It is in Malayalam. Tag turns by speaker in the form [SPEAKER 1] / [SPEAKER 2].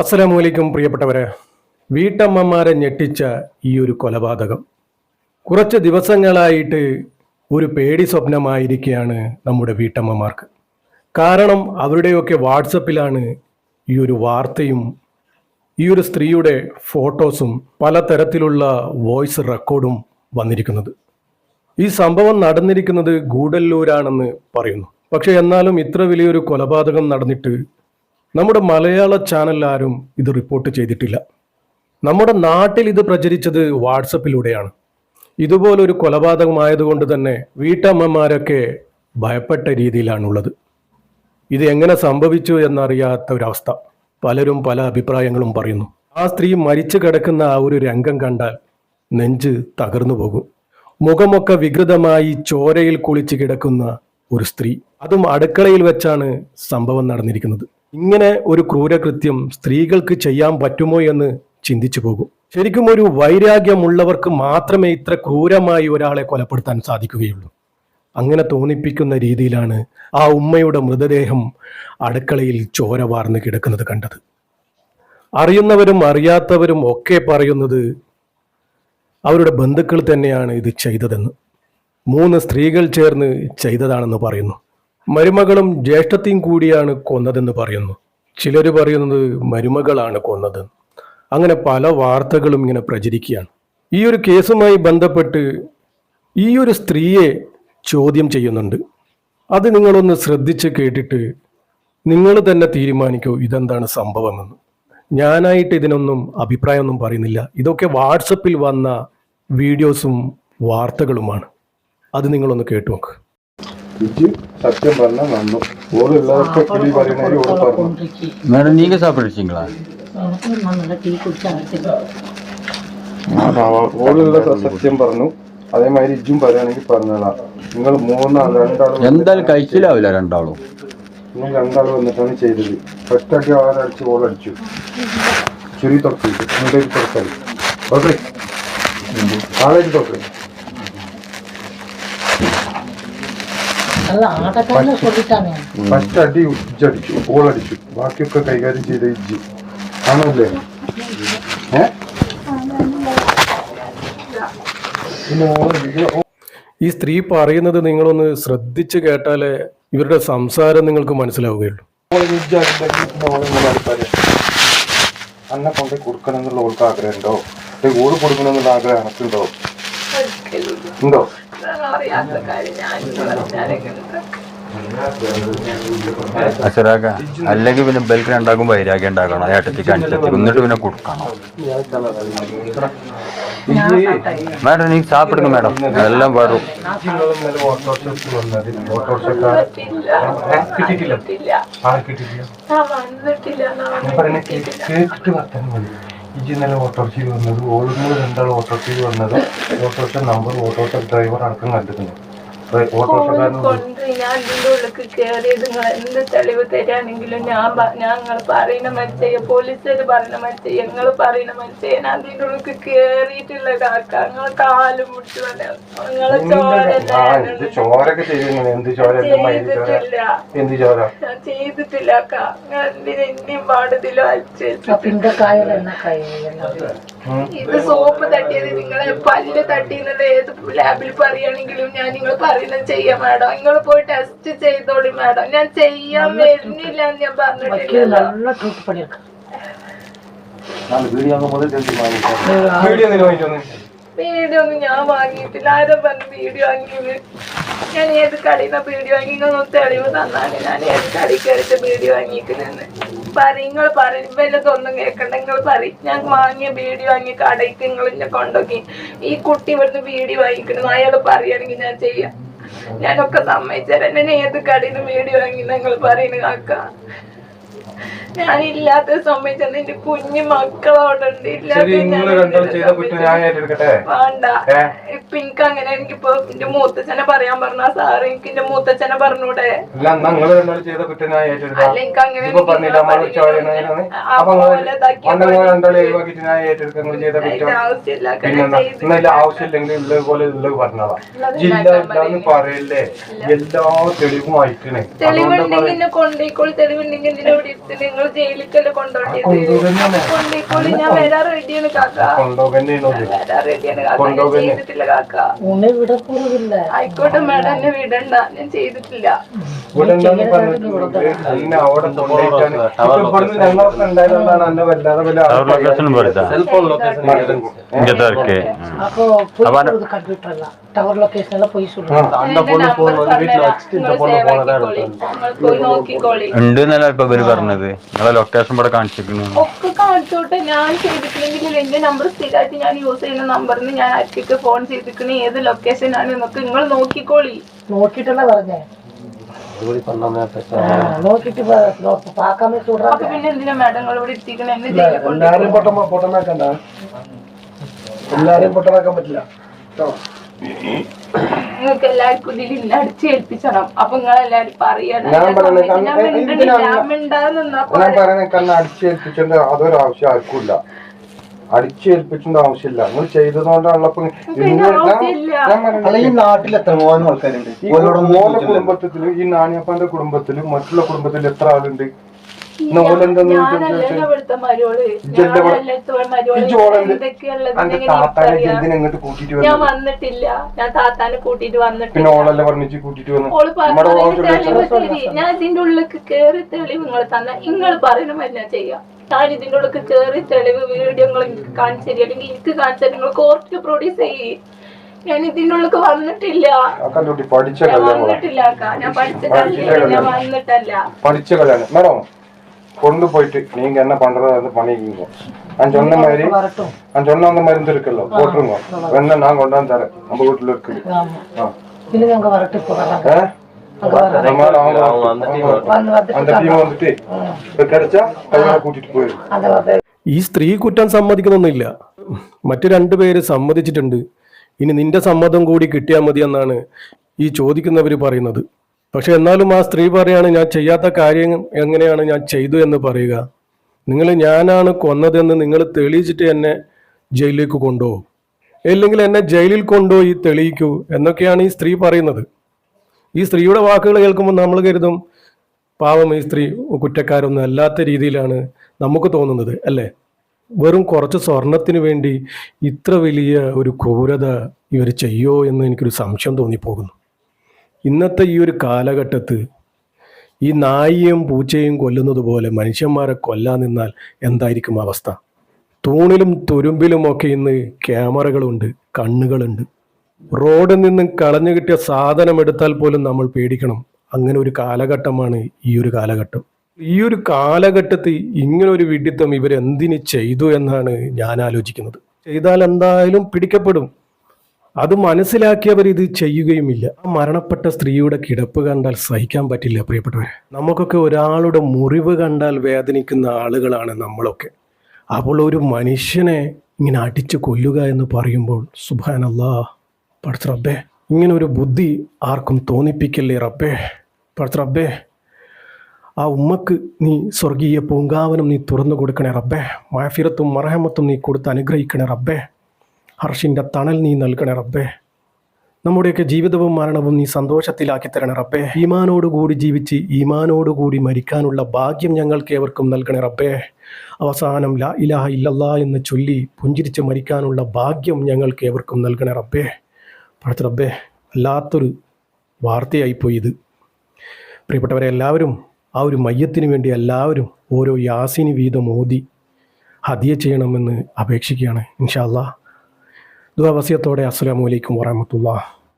[SPEAKER 1] അസ്സലാമു അലൈക്കും പ്രിയപ്പെട്ടവരെ. വീട്ടമ്മമാരെ ഞെട്ടിച്ച ഈ ഒരു കൊലപാതകം. കുറച്ച് ദിവസങ്ങളായിട്ട് ഒരു പേടി സ്വപ്നമായിരിക്കുകയാണ് നമ്മുടെ വീട്ടമ്മമാർക്ക്. കാരണം അവരുടെയൊക്കെ വാട്സപ്പിലാണ് ഈ ഒരു വാർത്തയും ഈ ഒരു സ്ത്രീയുടെ ഫോട്ടോസും പലതരത്തിലുള്ള വോയിസ് റെക്കോർഡും വന്നിരിക്കുന്നത്. ഈ സംഭവം നടന്നിരിക്കുന്നത് ഗൂഡല്ലൂരാണെന്ന് പറയുന്നു. പക്ഷേ എന്നാലും ഇത്ര വലിയൊരു കൊലപാതകം നടന്നിട്ട് നമ്മുടെ മലയാള ചാനൽ ആരും ഇത് റിപ്പോർട്ട് ചെയ്തിട്ടില്ല. നമ്മുടെ നാട്ടിൽ ഇത് പ്രചരിച്ചത് വാട്സപ്പിലൂടെയാണ്. ഇതുപോലൊരു കൊലപാതകമായതുകൊണ്ട് തന്നെ വീട്ടമ്മമാരൊക്കെ ഭയപ്പെട്ട രീതിയിലാണുള്ളത്. ഇത് എങ്ങനെ സംഭവിച്ചു എന്നറിയാത്ത ഒരവസ്ഥ പലരും പല അഭിപ്രായങ്ങളും പറയുന്നു. ആ സ്ത്രീ മരിച്ചു കിടക്കുന്ന ആ ഒരു രംഗം കണ്ടാൽ നെഞ്ച് തകർന്നു പോകും. മുഖമൊക്കെ വികൃതമായി ചോരയിൽ കുളിച്ച് കിടക്കുന്ന ഒരു സ്ത്രീ. അതും അടുക്കളയിൽ വെച്ചാണ് സംഭവം നടന്നിരിക്കുന്നത്. ഇങ്ങനെ ഒരു ക്രൂരകൃത്യം സ്ത്രീകൾക്ക് ചെയ്യാൻ പറ്റുമോ എന്ന് ചിന്തിച്ചു പോകും. ശരിക്കും ഒരു വൈരാഗ്യമുള്ളവർക്ക് മാത്രമേ ഇത്ര ക്രൂരമായി ഒരാളെ കൊലപ്പെടുത്താൻ സാധിക്കുകയുള്ളൂ. അങ്ങനെ തോന്നിപ്പിക്കുന്ന രീതിയിലാണ് ആ ഉമ്മയുടെ മൃതദേഹം അടുക്കളയിൽ ചോര വാർന്ന് കിടക്കുന്നത് കണ്ടത്. അറിയുന്നവരും അറിയാത്തവരും ഒക്കെ പറയുന്നത് അവരുടെ ബന്ധുക്കൾ തന്നെയാണ് ഇത് ചെയ്തതെന്ന്. മൂന്ന് സ്ത്രീകൾ ചേർന്ന് ചെയ്തതാണെന്ന് പറയുന്നു. മരുമകളും ജ്യേഷ്ഠത്തെയും കൂടിയാണ് കൊന്നതെന്ന് പറയുന്നു. ചിലർ പറയുന്നത് മരുമകളാണ് കൊന്നത്. അങ്ങനെ പല വാർത്തകളും ഇങ്ങനെ പ്രചരിക്കുകയാണ്. ഈ ഒരു കേസുമായി ബന്ധപ്പെട്ട് ഈ ഒരു സ്ത്രീയെ ചോദ്യം ചെയ്യുന്നുണ്ട്. അത് നിങ്ങളൊന്ന് ശ്രദ്ധിച്ച് കേട്ടിട്ട് നിങ്ങൾ തന്നെ തീരുമാനിക്കൂ ഇതെന്താണ് സംഭവമെന്ന്. ഞാനായിട്ട് ഇതിനൊന്നും അഭിപ്രായമൊന്നും പറയുന്നില്ല. ഇതൊക്കെ വാട്സപ്പിൽ വന്ന വീഡിയോസും വാർത്തകളുമാണ്. അത് നിങ്ങളൊന്ന് കേട്ടു നോക്ക്.
[SPEAKER 2] ഇജ്ജ് സത്യം പറഞ്ഞ നന്നു ഓളുള്ളതൊക്കെ കിളി പറയണ ഓള് പറഞ്ഞു
[SPEAKER 3] மேடம் நீங்க சாப்பிடுச்சீங்களா
[SPEAKER 4] எனக்கு நான் நல்லா டீ குடிச்சு
[SPEAKER 2] ആ, ഓളുള്ള സത്യം പറഞ്ഞു അതേമാതിരി ഇജ്ജും പറയുകയാണെങ്കിൽ പറഞ്ഞതാ നിങ്ങൾ മൂന്നാൾ രണ്ടാളും
[SPEAKER 3] എന്തായാലും കഴിച്ചില്ലാവില്ല രണ്ടാളും
[SPEAKER 2] നിങ്ങൾ രണ്ടാളും വന്നിട്ടാണ് ചെയ്തത് ഒറ്റയ്ക്ക് ആരടിച്ച് ഓളടിച്ചു ചുരി തൊട്ടിട്ട് നിങ്ങളുടെ തുറക്കല് ഓക്കെ ആളായിട്ട് തൊക്കെ ഫസ്റ്റ് അടി ഇജ്ജ് അടിച്ചു ഗോൾ അടിച്ചു. ബാക്കിയൊക്കെ കൈകാര്യം ചെയ്ത ഇജ്ജ്. ആണല്ലേ
[SPEAKER 1] ഈ സ്ത്രീ പറയുന്നത് നിങ്ങളൊന്ന് ശ്രദ്ധിച്ചു കേട്ടാലേ ഇവരുടെ സംസാരം നിങ്ങൾക്ക് മനസ്സിലാവുകയുള്ളൂ.
[SPEAKER 2] അന്നെ കൊണ്ട് കൊടുക്കണം എന്നുള്ള ഓൾക്ക് ആഗ്രഹമുണ്ടോ? ഗോൾ കൊടുക്കണം എന്നുള്ള ആഗ്രഹം എനിക്കുണ്ടോ ഉണ്ടോ?
[SPEAKER 3] അല്ലെങ്കിൽ പിന്നെ ബെൽക്കിന് രണ്ടാക്കും വൈരാഗ്യം ഉണ്ടാക്കണം. ആ ഏട്ടത്തേക്ക് അഞ്ചത്തേക്ക് എന്നിട്ട് പിന്നെ കൊടുക്കണം. മാഡം നീ സാപ്പിടുന്നു മാഡം. എല്ലാം
[SPEAKER 2] കിട്ടിയിട്ടില്ല ആ കിട്ടിയിട്ടില്ല ഇജ്ജ് ഇന്നലെ ഓട്ടോറിക്ഷയിൽ വന്നത് ഓളുമ്പോൾ രണ്ടാൾ ഓട്ടോറിക്ഷയിൽ വന്നത്. ഓട്ടോറിക്ഷ നമ്പർ ഓട്ടോറിക്ഷ ഡ്രൈവർ അടക്കം കണ്ടിരുന്നു ഓട്ടോറിക്ഷക്കാരൻ
[SPEAKER 5] ഞാൻ ഇതിന്റെ ഉള്ളിക്ക് കയറിയത് നിങ്ങൾ എന്ത് തെളിവ് തരാണെങ്കിലും ഞാൻ ഞാൻ നിങ്ങൾ പറയണ മനുഷ്യ പോലീസുകാർ പറയണ മനുഷ്യ ഞങ്ങൾ പറയണ മനുഷ്യ ഞാൻ അതിന്റെ ഉള്ളിക്ക് കയറിയിട്ടുള്ള കാക്ക. നിങ്ങൾ കാലും
[SPEAKER 2] മുടിച്ചു
[SPEAKER 5] ചെയ്തിട്ടില്ല. അക്ക എന്തിനും ഇത് സോപ്പ് തട്ടിയത് നിങ്ങളെ പല്ല് തട്ടിയെന്നുള്ള ഏത് ലാബിൽ പറയുകയാണെങ്കിലും ഞാൻ നിങ്ങൾ പറയുന്നത് ചെയ്യാം മാഡം. നിങ്ങൾ പോയി പോയി ടെസ്റ്റ് ചെയ്തോളി മാഡം ഞാൻ ചെയ്യാൻ വരുന്നില്ല എന്ന് ഞാൻ പറഞ്ഞിട്ടില്ല
[SPEAKER 4] നല്ല തൂക്കി
[SPEAKER 2] പണിയെടുക്കാം വീഡിയോ
[SPEAKER 5] ഒന്നും ഞാൻ വാങ്ങിയിട്ടില്ല. ആരും പറഞ്ഞ് വീഡിയോ വാങ്ങിയത്. ഞാൻ ഏത് കടയിന്ന വീഡിയോ വാങ്ങിക്കൊന്നും തെളിവ് തന്നാണ് ഞാൻ ഏത് കടയ്ക്ക് എടുത്ത് വീഡിയോ വാങ്ങിക്കുന്നതെന്ന് പറയും നിങ്ങൾ പറയും. വല്ലതൊന്നും കേൾക്കണ്ട. നിങ്ങൾ പറയും. ഞാൻ വാങ്ങിയ വീഡിയോ വാങ്ങിയ കടയ്ക്ക് നിങ്ങൾ എന്നെ കൊണ്ടുപോയി ഈ കുട്ടി ഇവിടുന്ന് വീഡിയോ വാങ്ങിക്കണം അയാൾ പറയുകയാണെങ്കിൽ ഞാൻ ചെയ്യാം. ഞാനൊക്കെ സമ്മതിച്ചാൽ എന്നെ ഏത് കടയിൽ വീഡിയോ വാങ്ങി നിങ്ങൾ പറയുന്നത് കാക്ക ഞാനില്ലാത്ത സമയത്ത് എന്റെ കുഞ്ഞു മക്കളോടുണ്ട്. വേണ്ട? ഇപ്പൊ എനിക്ക് അങ്ങനെ എനിക്കിപ്പോ എന്റെ മൂത്തച്ഛനെ പറയാൻ പറഞ്ഞ സാറ് എനിക്ക് എന്റെ മൂത്തച്ഛനെ പറഞ്ഞൂടെ?
[SPEAKER 2] അല്ല
[SPEAKER 5] എനിക്ക് അങ്ങനെ ആവശ്യമില്ല
[SPEAKER 2] പറയല്ലേ? എല്ലാ തെളിവും അയക്കണേ
[SPEAKER 5] തെളിവുണ്ടെങ്കിൽ എന്നെ കൊണ്ടേക്കോളി തെളിവുണ്ടെങ്കിൽ കാര്യത്തിന് നിങ്ങൾ ജയിലിക്കല്ലേ കൊണ്ടോട്ടിയത്
[SPEAKER 2] കൊണ്ടുപോകുന്നതാണ്.
[SPEAKER 5] കൊണ്ടേക്കോളി ഞാൻ വരാൻ റെഡിയാണ് കാക്ക. വരാൻ റെഡിയാണ് കാക്ക. ഞാൻ
[SPEAKER 2] കൊണ്ടുപോകുന്നെ.
[SPEAKER 5] ചെയ്തിട്ടില്ല കാക്ക.
[SPEAKER 4] ഉന്നെ
[SPEAKER 5] ആയിക്കോട്ടെ മാഡം എന്നെ വിടണ്ട. ഞാൻ ചെയ്തിട്ടില്ല.
[SPEAKER 2] ഇവിടെ എന്താന്ന് പറഞ്ഞിട്ടുണ്ടെങ്കിൽ എന്നെ അവിടെ കൊണ്ടുപോയിട്ടാണ്. ഇപ്പൊ ഇവിടുന്ന് ഞങ്ങളൊക്കെ ഉണ്ടായതുകൊണ്ടാണ് എന്നെ വല്ലാതെ വല്ല
[SPEAKER 3] ടവർ ലൊക്കേഷൻ പെടുത്താ ഇങ്ങനത്തെ ഇറക്കി
[SPEAKER 4] അപ്പൊ പോയി
[SPEAKER 5] നോക്കിക്കോളി.
[SPEAKER 3] ഉണ്ട് എന്നല്ല ഇപ്പൊ ഇവർ പറഞ്ഞത്. നിങ്ങളെ ലൊക്കേഷൻ ഇവിടെ കാണിച്ചിരിക്കുന്നു.
[SPEAKER 5] ഒക്കെ കാണിച്ചോട്ടെ. ഞാൻ ചെയ്തിട്ടില്ലെങ്കിൽ എന്റെ നമ്പർ സ്ഥിരമായിട്ട് ഞാൻ യൂസ് ചെയ്യുന്ന നമ്പറിന് ഞാൻ അച്ഛക്ക് ഫോൺ ചെയ്തിരിക്കണ ഏത് ലൊക്കേഷൻ ആണ് എന്നൊക്കെ നിങ്ങൾ നോക്കിക്കോളി.
[SPEAKER 4] നോക്കിട്ടല്ല പറഞ്ഞേ. നോക്കിട്ട് പാക്കാമേ
[SPEAKER 5] പിന്നെ എന്തിനാ ഇവിടെ എത്തിക്കണ
[SPEAKER 2] എല്ലാരെയും പൊട്ട പൊട്ടനാക്കണ്ട എല്ലാരെയും പൊട്ടനാക്കാൻ പറ്റില്ല.
[SPEAKER 5] നിങ്ങൾക്ക് എല്ലാവർക്കും ഇതിൽ ഇന്ന അടിച്ചേൽപ്പിച്ചണം അപ്പൊ നിങ്ങൾ എല്ലാരും പറയണം
[SPEAKER 2] ഞാൻ പറയണേ, കണ്ണ് അടിച്ചേൽപ്പിച്ചേണ്ട അതൊരു ആവശ്യം ആർക്കുമില്ല അടിച്ചേൽപ്പിച്ചേണ്ട ആവശ്യമില്ല. നിങ്ങൾ ചെയ്തതുകൊണ്ടാണല്ലോ
[SPEAKER 6] ഈ നാട്ടിൽ എത്ര മോനും ആൾക്കാരുണ്ട്?
[SPEAKER 2] ഈ കുടുംബത്തിൽ കുടുംബത്തിൽ ഈ നാണിയപ്പാന്റെ കുടുംബത്തിൽ മറ്റുള്ള കുടുംബത്തിൽ എത്ര ആളുണ്ട്?
[SPEAKER 5] ഞാൻ വന്നിട്ടില്ല. ഞാൻ താത്താനെ കൂട്ടിട്ട്
[SPEAKER 2] പിന്നെ
[SPEAKER 5] വന്നിട്ടില്ല
[SPEAKER 2] ഓളല്ലേ പറഞ്ഞിട്ട് കൂട്ടിട്ട് വന്നു
[SPEAKER 5] ഞാൻ ഇതിന്റെ ഉള്ളിൽ കേറി തെളിവ് നിങ്ങൾ തന്ന. നിങ്ങൾ പറയുന്ന ഞാൻ ചെയ്യാം. ഞാൻ ഇതിനോടൊക്കെ ഉള്ളിൽ തെളിവ് വീഡിയോ കാണിച്ചു അല്ലെങ്കിൽ എനിക്ക് കാണിച്ചു തരും നിങ്ങൾ കോർട്ട് പ്രൊഡ്യൂസ് ചെയ്യേ ഞാൻ ഇതിന്റെ വന്നിട്ടില്ല. ഞാൻ വന്നിട്ടില്ല അക്ക. ഞാൻ പഠിച്ച കല്യാണം. ഞാൻ വന്നിട്ടല്ല.
[SPEAKER 2] படிச்ச கல்யாணம் மேடம் கொண்டு போயிட்டு நீங்க என்ன பண்றது அது பண்ணிக்கிங்க நான் சொன்ன மாதிரி എന്നാ ഞാൻ அந்த மருந்து இருக்குல்ல போட்டுருங்க வேணா நான் கொண்டாந்து தரேன்
[SPEAKER 1] ഈ സ്ത്രീ കുറ്റം സമ്മതിക്കുന്നൊന്നുമില്ല. മറ്റു രണ്ടുപേര് സമ്മതിച്ചിട്ടുണ്ട്. ഇനി നിന്റെ സമ്മതം കൂടി കിട്ടിയാൽ മതി എന്നാണ് ഈ ചോദിക്കുന്നവർ പറയുന്നത്. പക്ഷെ എന്നാലും ആ സ്ത്രീ പറയാണ് ഞാൻ ചെയ്യാത്ത കാര്യം എങ്ങനെയാണ് ഞാൻ ചെയ്തു എന്ന് പറയുക. നിങ്ങൾ ഞാനാണ് കൊന്നതെന്ന് നിങ്ങൾ തെളിയിച്ചിട്ട് എന്നെ ജയിലിലേക്ക് കൊണ്ടുപോകും. അല്ലെങ്കിൽ എന്നെ ജയിലിൽ കൊണ്ടുപോയി തെളിയിക്കൂ എന്നൊക്കെയാണ് ഈ സ്ത്രീ പറയുന്നത്. ഈ സ്ത്രീയുടെ വാക്കുകൾ കേൾക്കുമ്പോൾ നമ്മൾ കരുതും പാവം ഈ സ്ത്രീ കുറ്റക്കാരൊന്നും അല്ലാത്ത രീതിയിലാണ് നമുക്ക് തോന്നുന്നത് അല്ലേ? വെറും കുറച്ച് സ്വർണത്തിന് വേണ്ടി ഇത്ര വലിയ ഒരു ക്രൂരത ഇവർ ചെയ്യോ എന്ന് എനിക്കൊരു സംശയം തോന്നിപ്പോകുന്നു. ഇന്നത്തെ ഈ ഒരു കാലഘട്ടത്ത് ഈ നായിയും പൂച്ചയും കൊല്ലുന്നത് പോലെ മനുഷ്യന്മാരെ കൊല്ലാൻ നിന്നാൽ എന്തായിരിക്കും അവസ്ഥ? തൂണിലും തുരുമ്പിലുമൊക്കെ ഇന്ന് ക്യാമറകളുണ്ട് കണ്ണുകളുണ്ട്. റോഡിൽ നിന്നും കളഞ്ഞു കിട്ടിയ സാധനം എടുത്താൽ പോലും നമ്മൾ പേടിക്കണം. അങ്ങനെ ഒരു കാലഘട്ടമാണ് ഈ ഒരു കാലഘട്ടം. ഈ ഒരു കാലഘട്ടത്തിൽ ഇങ്ങനെ ഒരു വിഡിത്തം ഇവരെന്തിന് ചെയ്തു എന്നാണ് ഞാൻ ആലോചിക്കുന്നത്. ചെയ്താൽ എന്തായാലും പിടിക്കപ്പെടും. അത് മനസ്സിലാക്കിയവർ ഇത് ചെയ്യുകയുമില്ല. ആ മരണപ്പെട്ട സ്ത്രീയുടെ കിടപ്പ് കണ്ടാൽ സഹിക്കാൻ പറ്റില്ല പ്രിയപ്പെട്ടവരെ. നമുക്കൊക്കെ ഒരാളുടെ മുറിവ് കണ്ടാൽ വേദനിക്കുന്ന ആളുകളാണ് നമ്മളൊക്കെ. അപ്പോൾ ഒരു മനുഷ്യനെ ഇങ്ങനെ അടിച്ചു കൊല്ലുക എന്ന് പറയുമ്പോൾ സുബാനല്ലാ പഠിച്ച റബ്ബേ ഇങ്ങനെ ഒരു ബുദ്ധി ആർക്കും തോന്നിപ്പിക്കല്ലേ റബ്ബേ? പഠിച്ച റബ്ബേ ആ ഉമ്മക്ക് നീ സ്വർഗീയ പൂങ്കാവനം നീ തുറന്നു കൊടുക്കണേ റബ്ബേ. മാഫിറത്തും മറഹമത്തും നീ കൊടുത്ത് അനുഗ്രഹിക്കണേ റബ്ബേ. ഹർഷിന്റെ തണൽ നീ നൽകണേ റബ്ബേ. നമ്മുടെയൊക്കെ ജീവിതവും മരണവും നീ സന്തോഷത്തിലാക്കി തരണേ റബ്ബേ. ഈമാനോടുകൂടി ജീവിച്ച് ഈമാനോടുകൂടി മരിക്കാനുള്ള ഭാഗ്യം ഞങ്ങൾക്ക് ഏവർക്കും നൽകണേ റബ്ബേ. അവസാനം ലാ ഇലാഹ ഇല്ലല്ലാ എന്ന് ചൊല്ലി പുഞ്ചിരിച്ച് മരിക്കാനുള്ള ഭാഗ്യം ഞങ്ങൾക്ക് ഏവർക്കും നൽകണേ റബ്ബേ. പഴത്ത റബ്ബേ വല്ലാത്തൊരു വാർത്തയായിപ്പോയി ഇത് പ്രിയപ്പെട്ടവരെ എല്ലാവരും ആ ഒരു മയ്യത്തിന് വേണ്ടി എല്ലാവരും ഓരോ യാസിന് വീതം ഓതി ഹദിയ ചെയ്യണമെന്ന് അപേക്ഷിക്കുകയാണ്. ഇൻഷാല്ലാ ദുവാവസ്യത്തോടെ അസ്സലാമു അലൈക്കും വറഹമത്തുള്ള